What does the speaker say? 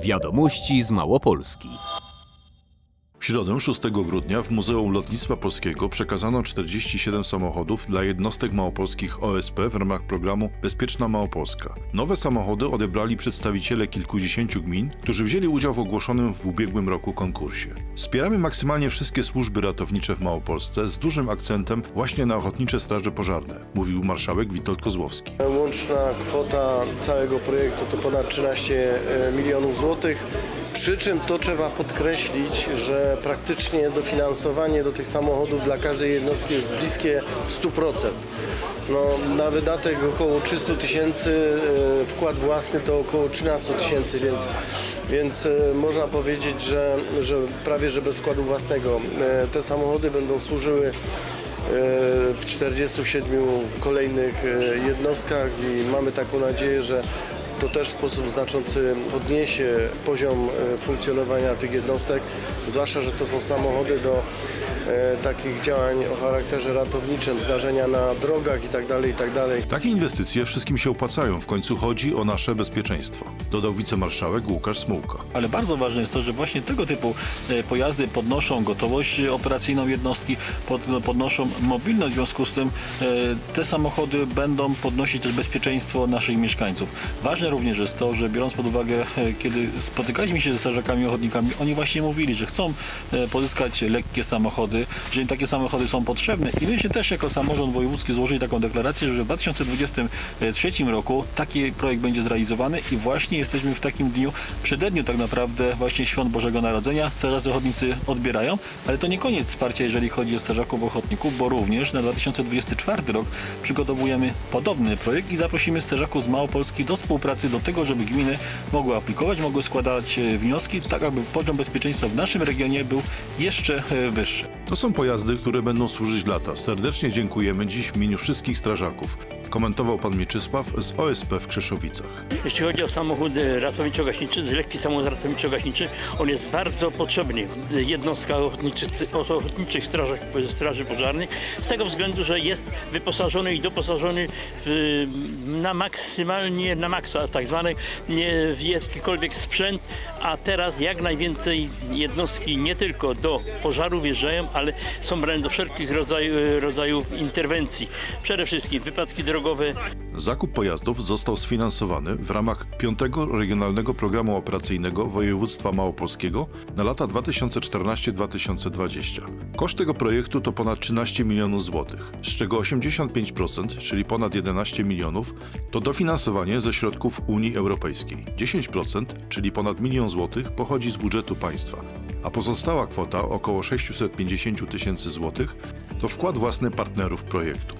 Wiadomości z Małopolski. Środę 6 grudnia w Muzeum Lotnictwa Polskiego przekazano 47 samochodów dla jednostek małopolskich OSP w ramach programu Bezpieczna Małopolska. Nowe samochody odebrali przedstawiciele kilkudziesięciu gmin, którzy wzięli udział w ogłoszonym w ubiegłym roku konkursie. Wspieramy maksymalnie wszystkie służby ratownicze w Małopolsce z dużym akcentem właśnie na ochotnicze straże pożarne, mówił marszałek Witold Kozłowski. Łączna kwota całego projektu to ponad 13 milionów złotych. Przy czym to trzeba podkreślić, że praktycznie dofinansowanie do tych samochodów dla każdej jednostki jest bliskie 100%. No, na wydatek około 300 tysięcy, e, wkład własny to około 13 tysięcy, więc, więc e, można powiedzieć, że, że prawie że bez wkładu własnego. E, Te samochody będą służyły w 47 kolejnych jednostkach i mamy taką nadzieję, że to też w sposób znaczący podniesie poziom e, funkcjonowania tych jednostek, zwłaszcza, że to są samochody do takich działań o charakterze ratowniczym, zdarzenia na drogach itd. itd. Takie inwestycje wszystkim się opłacają, w końcu chodzi o nasze bezpieczeństwo, dodał wicemarszałek Łukasz Smułka. Ale bardzo ważne jest to, że właśnie tego typu e, pojazdy podnoszą gotowość operacyjną jednostki, pod, podnoszą mobilność, w związku z tym e, te samochody będą podnosić też bezpieczeństwo naszych mieszkańców. Ważne również jest to, że biorąc pod uwagę, e, kiedy spotykaliśmy się ze strażakami ochotnikami, oni właśnie mówili, że chcą e, pozyskać lekkie samochody, że im takie samochody są potrzebne i myśmy też jako samorząd wojewódzki złożyli taką deklarację, że w 2023 roku taki projekt będzie zrealizowany i właśnie jesteśmy w takim dniu, przededniu tak naprawdę właśnie Świąt Bożego Narodzenia. Strażacy ochotnicy odbierają, ale to nie koniec wsparcia, jeżeli chodzi o strażaków ochotników, bo również na 2024 rok przygotowujemy podobny projekt i zaprosimy strażaków z Małopolski do współpracy do tego, żeby gminy mogły aplikować, mogły składać e, wnioski, tak aby poziom bezpieczeństwa w naszym regionie był jeszcze e, wyższy. To są pojazdy, które będą służyć lata. Serdecznie dziękujemy dziś w imieniu wszystkich strażaków. Komentował pan Mieczysław z OSP w Krzeszowicach. Jeśli chodzi o samochód ratowniczo-gaśniczy, lekki samochód ratowniczo-gaśniczy, on jest bardzo potrzebny w jednostkach ochotniczych, ochotniczych strażach, straży pożarnych, z tego względu, że jest wyposażony i doposażony w, na maksymalnie, na maksa tak zwany, nie w jakikolwiek sprzęt, a teraz jak najwięcej jednostki nie tylko do pożaru wjeżdżają, ale są brane do wszelkich rodzaju, rodzajów interwencji. Przede wszystkim wypadki drogowe, Zakup pojazdów został sfinansowany w ramach 5 Regionalnego Programu Operacyjnego Województwa Małopolskiego na lata 2014-2020. Koszt tego projektu to ponad 13 milionów złotych, z czego 85%, czyli ponad 11 milionów, to dofinansowanie ze środków Unii Europejskiej. 10%, czyli ponad milion złotych, pochodzi z budżetu państwa, a pozostała kwota, około 650 tysięcy złotych, to wkład własny partnerów projektu.